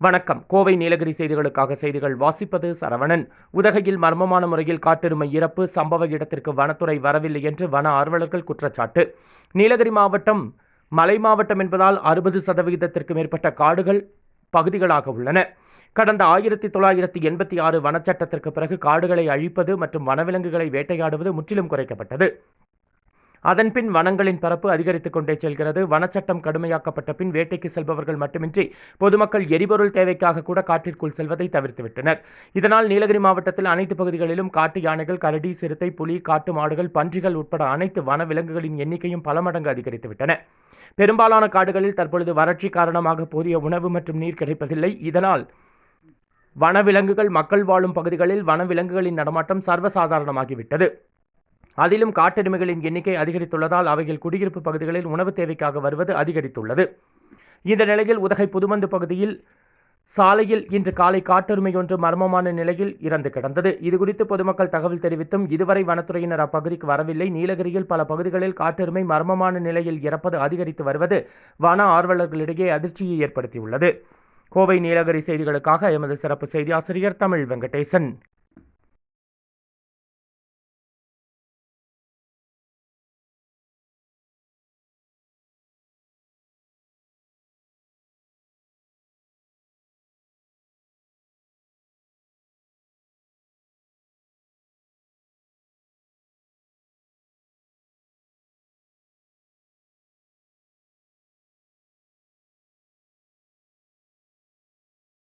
வணக்கம். கோவை நீலகிரி செய்திகளுக்காக செய்திகள் வாசிப்பது சரவணன். உதகையில் மர்மமான முறையில் காட்டெருமை இறப்பு சம்பவ இடத்திற்கு வனத்துறை வரவில்லை என்று வன ஆர்வலர்கள் குற்றச்சாட்டு. நீலகிரி மாவட்டம் மலை மாவட்டம் என்பதால் அறுபது சதவிகிதத்திற்கு மேற்பட்ட காடுகள் பகுதிகளாக உள்ளன. கடந்த ஆயிரத்தி தொள்ளாயிரத்தி எண்பத்தி ஆறு வனச்சட்டத்திற்கு பிறகு காடுகளை அழிப்பது மற்றும் வனவிலங்குகளை வேட்டையாடுவது முற்றிலும் குறைக்கப்பட்டது. அதன்பின் வனங்களின் பரப்பு அதிகரித்துக் கொண்டே செல்கிறது. வனச்சட்டம் கடுமையாக்கப்பட்ட பின் வேட்டைக்கு செல்பவர்கள் மட்டுமின்றி பொதுமக்கள் எரிபொருள் தேவைக்காக கூட காட்டிற்குள் செல்வதை தவிர்த்துவிட்டனர். இதனால் நீலகிரி மாவட்டத்தில் அனைத்து பகுதிகளிலும் காட்டு யானைகள் கரடி சிறுத்தை புலி காட்டு மாடுகள் பன்றிகள் உட்பட அனைத்து வனவிலங்குகளின் எண்ணிக்கையும் பல மடங்கு அதிகரித்துவிட்டன. பெரும்பாலான காடுகளில் தற்பொழுது வறட்சி காரணமாக போதிய உணவு மற்றும் நீர் கிடைப்பதில்லை. இதனால் வனவிலங்குகள் மக்கள் வாழும் பகுதிகளில் வனவிலங்குகளின் நடமாட்டம் சர்வசாதாரணமாகிவிட்டது. அதிலும் காட்டெருமைகளின் எண்ணிக்கை அதிகரித்துள்ளதால் அவைகள் குடியிருப்பு பகுதிகளில் உணவு தேவைக்காக வருவது அதிகரித்துள்ளது. இந்த நிலையில் உதகை புதுமந்து பகுதியில் சாலையில் இன்று காலை காட்டெருமை ஒன்று மர்மமான நிலையில் இறந்து கிடந்தது. இதுகுறித்து பொதுமக்கள் தகவல் தெரிவித்தும் இதுவரை வனத்துறையினர் அப்பகுதிக்கு வரவில்லை. நீலகிரியில் பல பகுதிகளில் காட்டெருமை மர்மமான நிலையில் இறப்பது அதிகரித்து வருவது வன ஆர்வலர்களிடையே அதிர்ச்சியை ஏற்படுத்தியுள்ளது. கோவை நீலகிரி செய்திகளுக்காக எமது சிறப்பு செய்தி ஆசிரியர் தமிழ் வெங்கடேசன்.